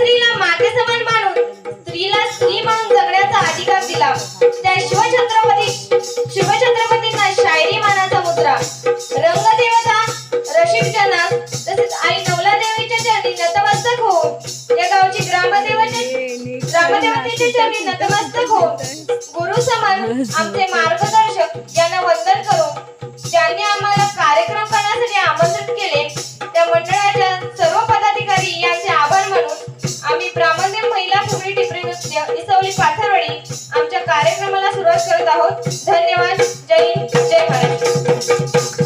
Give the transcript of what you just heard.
स्त्रीला माझे समान मानून स्त्रीला स्त्री मानून जगण्याचा अधिकार दिला. त्या शिवछत्रपती शिवछत्रपतींना शायरी मानाचा मुद्रा. रंगदेवता रशिक जनास तसेच आई नवला देवीच्या चरणी नतमस्तक हो. या गावची ग्रामदेवते ग्रामदेवतेच्या चरणी नतमस्तक हो. गुरु समान आमचे मार्गदर्शक या ग्राम्य महिला फुगडी टिपरी नृत्य इसवली पाथरवडी आमच्या कार्यक्रमाला सुरुवात करत आहोत. धन्यवाद. जय हिंद. जय महाराष्ट्र